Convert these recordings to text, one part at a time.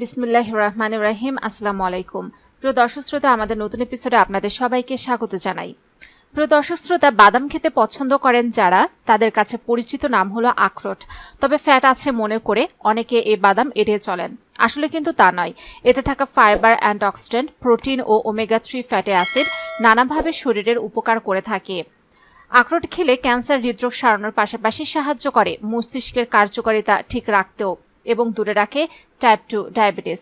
বিসমিল্লাহ রহমান রাহিম, আসসালামু আলাইকুম। প্রিয় দর্শক শ্রোতা, আমাদের নতুন এপিসোডে আপনাদের সবাইকে স্বাগত জানাই। প্রিয় দর্শক শ্রোতা, বাদাম খেতে পছন্দ করেন যারা, তাদের কাছে পরিচিত নাম হলো আখরোট। তবে ফ্যাট আছে মনে করে অনেকে এই বাদাম এড়িয়ে চলেন। আসলে কিন্তু তা নয়। এতে থাকা ফাইবার অ্যান্টিঅক্সিডেন্ট প্রোটিন ও ওমেগা থ্রি ফ্যাটি অ্যাসিড নানাভাবে শরীরের উপকার করে থাকে। আখরোট খেলে ক্যান্সার হৃদরোগ সারানোর পাশাপাশি সাহায্য করে, মস্তিষ্কের কার্যকারিতা ঠিক রাখতেও। এবং দূরে রাখে টাইপ টু ডায়াবেটিস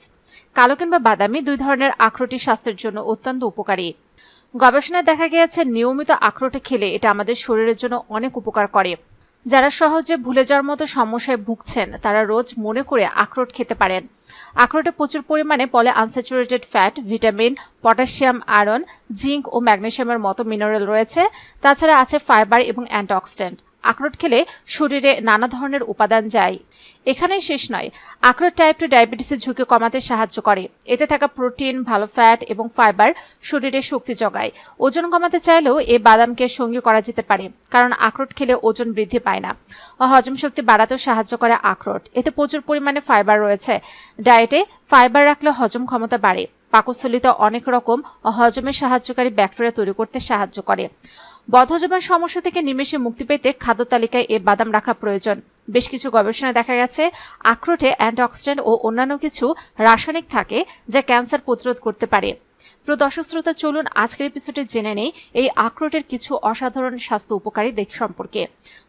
কালো কিংবা বাদামি দুই ধরনের আখরোটি স্বাস্থ্যের জন্য অত্যন্ত উপকারী। গবেষণায় দেখা গিয়েছে, নিয়মিত আখরোট খেলে এটা আমাদের শরীরের জন্য অনেক উপকার করে। যারা সহজে ভুলে যাওয়ার মতো সমস্যায় ভুগছেন, তারা রোজ মনে করে আখরোট খেতে পারেন। আখরোটে প্রচুর পরিমাণে polyunsaturated fat vitamin potassium iron zinc ও ম্যাগনেশিয়ামের মতো মিনারেল রয়েছে। তাছাড়া আছে ফাইবার এবং অ্যান্টিঅক্সিডেন্ট আখরোট খেলে শরীরে নানা ধরনের উপাদান যায়। এখানেই শেষ নয়, আখরোট টাইপ টু ডায়াবেটিসের ঝুঁকি কমাতে সাহায্য করে। এতে থাকা প্রোটিন ভালো ফ্যাট এবং ফাইবার শরীরে শক্তি যোগায়। ওজন কমাতে চাইলেও এ বাদামকে সঙ্গী করা যেতে পারে, কারণ আখরোট খেলে ওজন বৃদ্ধি পায় না। হজম শক্তি বাড়াতেও সাহায্য করে আখরোট। এতে প্রচুর পরিমাণে ফাইবার রয়েছে। ডায়েটে ফাইবার রাখলে হজম ক্ষমতা বাড়ে। পাকস্থলিতে অনেক রকম হজমের সাহায্যকারী ব্যাকটেরিয়া তৈরি করতে সাহায্য করে। বদহজমের সমস্যা থেকে নিমেষে মুক্তি পেতে খাদ্য তালিকায় এ বাদাম রাখা প্রয়োজন। বেশ কিছু গবেষণায় দেখা গেছে, আখরোটে অ্যান্টিঅক্সিডেন্ট ও অন্যান্য কিছু রাসায়নিক থাকে যা ক্যান্সার প্রতিরোধ করতে পারে। প্রিয় শ্রোতা, চলুন আজকের এপিসোডে জেনে নেই এই আখরোটের কিছু অসাধারণ স্বাস্থ্য উপকারী দিক সম্পর্কে।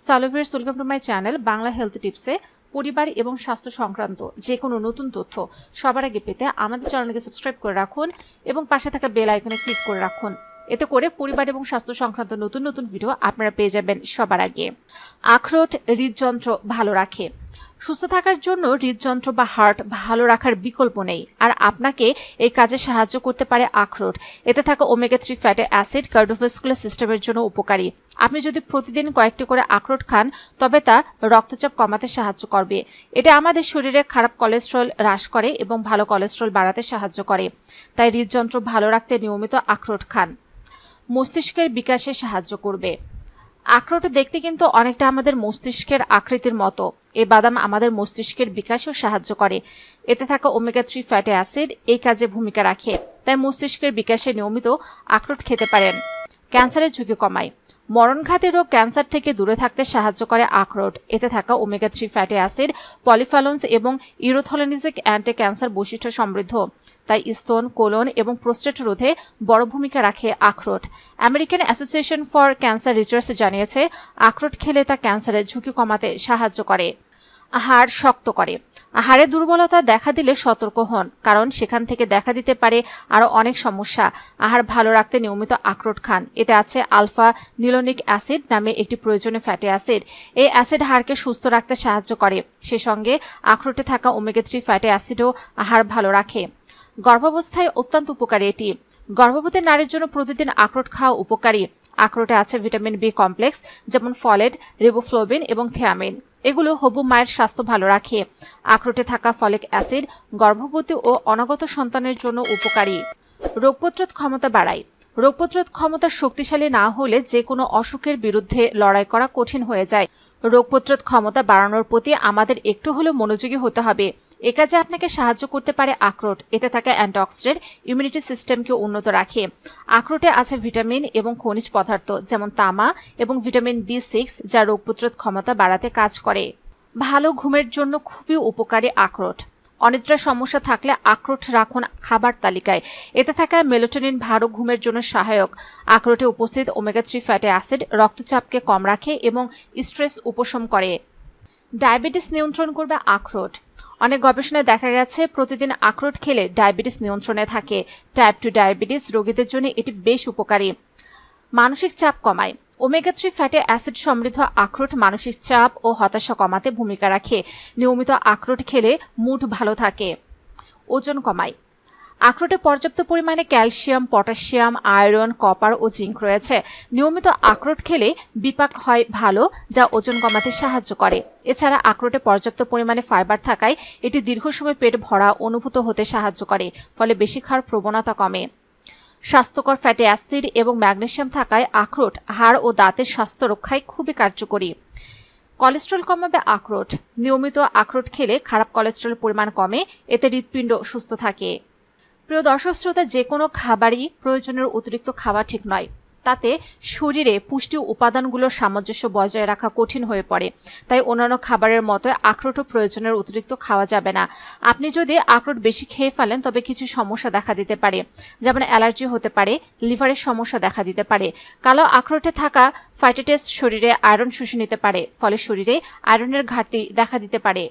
সালোভিয়ার welcome to channel Bangla health টিপসে পরিবার এবং স্বাস্থ্য সংক্রান্ত যে কোনো নতুন তথ্য সবার আগে পেতে আমাদের চ্যানেলকে সাবস্ক্রাইব করে রাখুন এবং পাশে থাকা বেল আইকনে ক্লিক করে রাখুন। এতে করে পরিবার এবং স্বাস্থ্য সংক্রান্ত নতুন নতুন ভিডিও আপনারা পেয়ে যাবেন সবার আগে। আখরোট হৃদযন্ত্র ভালো রাখে। সুস্থ থাকার জন্য হৃদযন্ত্র বা হার্ট ভালো রাখার বিকল্প নেই। আর আপনাকে এই কাজে সাহায্য করতে পারে আখরোট। এতে থাকা omega three fatty acid cardiovascular সিস্টেমের জন্য উপকারী। আপনি যদি প্রতিদিন কয়েকটি করে আখরোট খান, তবে তা রক্তচাপ কমাতে সাহায্য করবে। এটা আমাদের শরীরে খারাপ কোলেস্ট্রল হ্রাস করে এবং ভালো কোলেস্ট্রল বাড়াতে সাহায্য করে। তাই হৃদযন্ত্র ভালো রাখতে নিয়মিত আখরোট খান। মস্তিষ্কের বিকাশে সাহায্য করবে। আখরোট দেখতে কিন্তু অনেকটা আমাদের মস্তিষ্কের আকৃতির মতো। এই বাদাম আমাদের মস্তিষ্কের বিকাশেও সাহায্য করে। এতে থাকা ওমেগা থ্রি ফ্যাটে অ্যাসিড এই কাজে ভূমিকা রাখে। তাই মস্তিষ্কের বিকাশে নিয়মিত আখরোট খেতে পারেন। ক্যান্সারের ঝুঁকি কমায়। মরণঘাতী রোগ ক্যান্সার থেকে দূরে থাকতে সাহায্য করে আখরোট। এতে থাকা omega three fatty acid polyphenols এবং ইউরোথলেনিজিক অ্যান্টি ক্যান্সার বৈশিষ্ট্য সমৃদ্ধ। তাই স্তন, কোলন এবং প্রোস্টেট রোধে বড় ভূমিকা রাখে আখরোট। American Association for Cancer Research জানিয়েছে, আখরোট খেলে তা ক্যান্সারের ঝুঁকি কমাতে সাহায্য করে। হাড় শক্ত করে। হাড়ে দুর্বলতা দেখা দিলে সতর্ক হন, কারণ সেখান থেকে দেখা দিতে পারে আরও অনেক সমস্যা। আহার ভালো রাখতে নিয়মিত আখরোট খান। এতে আছে আলফা নিলোনিক অ্যাসিড নামে একটি প্রয়োজনীয় ফ্যাটি অ্যাসিড। এই অ্যাসিড হাড়কে সুস্থ রাখতে সাহায্য করে। সে সঙ্গে আখরোটে থাকা ওমেগা থ্রি ফ্যাটি অ্যাসিডও আহার ভালো রাখে। গর্ভাবস্থায় অত্যন্ত উপকারী এটি। গর্ভবতী নারীর জন্য প্রতিদিন আখরোট খাওয়া উপকারী। আখরোটে আছে ভিটামিন বি কমপ্লেক্স, যেমন ফলেট, রিবোফ্লোবিন এবং থিয়ামিন এগুলো হবু মায়ের স্বাস্থ্য ভালো রাখে। আখরোটে থাকা ফলিক অ্যাসিড গর্ভবতী ও অনাগত সন্তানের জন্য উপকারী। রোগ প্রতিরোধ ক্ষমতা বাড়ায়। রোগ প্রতিরোধ ক্ষমতা শক্তিশালী না হলে যে কোনো অসুখের বিরুদ্ধে লড়াই করা কঠিন হয়ে যায়। রোগ প্রতিরোধ ক্ষমতা বাড়ানোর প্রতি আমাদের একটু হলেও মনোযোগী হতে হবে। এ কাজে আপনাকে সাহায্য করতে পারে আখরোট। এতে থাকা অ্যান্টিঅক্সিডেন্ট ইমিউনিটি সিস্টেমকে উন্নত রাখে। আখরোটে আছে ভিটামিন এবং খনিজ পদার্থ, যেমন তামা এবং ভিটামিন বি সিক্স, যা রোগ প্রতিরোধ ক্ষমতা বাড়াতে কাজ করে। ভালো ঘুমের জন্য খুবই উপকারী আখরোট। অনিদ্রা সমস্যা থাকলে আখরোট রাখুন খাবার তালিকায়। এতে থাকা মেলোটোনিন ভালো ঘুমের জন্য সহায়ক। আখরোটে উপস্থিত ওমেগা থ্রি ফ্যাটি অ্যাসিড রক্তচাপকে কম রাখে এবং স্ট্রেস উপশম করে। ডায়াবেটিস নিয়ন্ত্রণ করবে আখরোট। অনেক গবেষণায় দেখা গেছে, প্রতিদিন আখরোট খেলে ডায়াবেটিস নিয়ন্ত্রণে থাকে। টাইপ টু ডায়াবেটিস রোগীদের জন্য এটি বেশ উপকারী। মানসিক চাপ কমায়। ওমেগা থ্রি ফ্যাটে অ্যাসিড সমৃদ্ধ আখরোট মানসিক চাপ ও হতাশা কমাতে ভূমিকা রাখে। নিয়মিত আখরোট খেলে মুড ভালো থাকে। ওজন কমায়। আখরোটে পর্যাপ্ত পরিমাণে ক্যালসিয়াম, পটাশিয়াম, আয়রন, কপার ও জিঙ্ক রয়েছে। নিয়মিত আখরোট খেলে বিপাক হয় ভালো, যা ওজন কমাতে সাহায্য করে। এছাড়া আখরোটে পর্যাপ্ত পরিমাণে ফাইবার থাকায় এটি দীর্ঘ সময় পেট ভরা, অনুভূত হতে সাহায্য করে, ফলে বেশি খাওয়ার প্রবণতা কমে। স্বাস্থ্যকর ফ্যাটি অ্যাসিড এবং ম্যাগনেশিয়াম থাকায় আখরোট, হাড় ও দাঁতের স্বাস্থ্য রক্ষায় খুবই কার্যকরী। কোলেস্ট্রল কমাবে আখরোট। নিয়মিত আখরোট খেলে খারাপ কোলেস্ট্রল পরিমাণ কমে, এতে হৃৎপিণ্ড সুস্থ থাকে। প্রিয় দর্শক শ্রোতা, যে কোনো খাবারই প্রয়োজনের অতিরিক্ত খাওয়া ঠিক নয়। তাতে শরীরে পুষ্টি উপাদানগুলোর সামঞ্জস্য বজায় রাখা কঠিন হয়ে পড়ে। তাই অন্যান্য খাবারের মতো আখরোটও প্রয়োজনের অতিরিক্ত খাওয়া যাবে না। আপনি যদি আখরোট বেশি খেয়ে ফেলেন, তবে কিছু সমস্যা দেখা দিতে পারে। যেমন অ্যালার্জি হতে পারে, লিভারের সমস্যা দেখা দিতে পারে। কালো আখরোটে থাকা ফাইটোটেস শরীরে আয়রন শুষে নিতে পারে, ফলে শরীরে আয়রনের ঘাটতি দেখা দিতে পারে।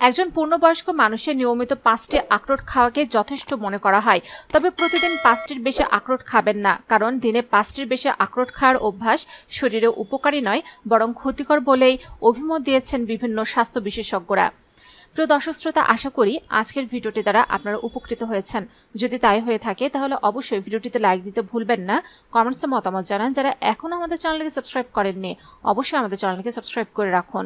একজন পূর্ণবয়স্ক মানুষের নিয়মিত পাঁচটি আখরোট খাওয়াকে যথেষ্ট মনে করা হয়। তবে প্রতিদিন পাঁচটির বেশি আখরোট খাবেন না, কারণ দিনে পাঁচটির বেশি আখরোট খাওয়ার অভ্যাস শরীরে উপকারী নয়, বরং ক্ষতিকর বলেই অভিমত দিয়েছেন বিভিন্ন স্বাস্থ্য বিশেষজ্ঞরা। প্রিয় দর্শক শ্রোতা, আশা করি আজকের ভিডিওটি দ্বারা আপনারা উপকৃত হয়েছেন। যদি তাই হয়ে থাকে, তাহলে অবশ্যই ভিডিওটিতে লাইক দিতে ভুলবেন না। কমেন্টসে মতামত জানান যারা এখনও আমাদের চ্যানেলকে সাবস্ক্রাইব করেননি, অবশ্যই আমাদের চ্যানেলকে সাবস্ক্রাইব করে রাখুন।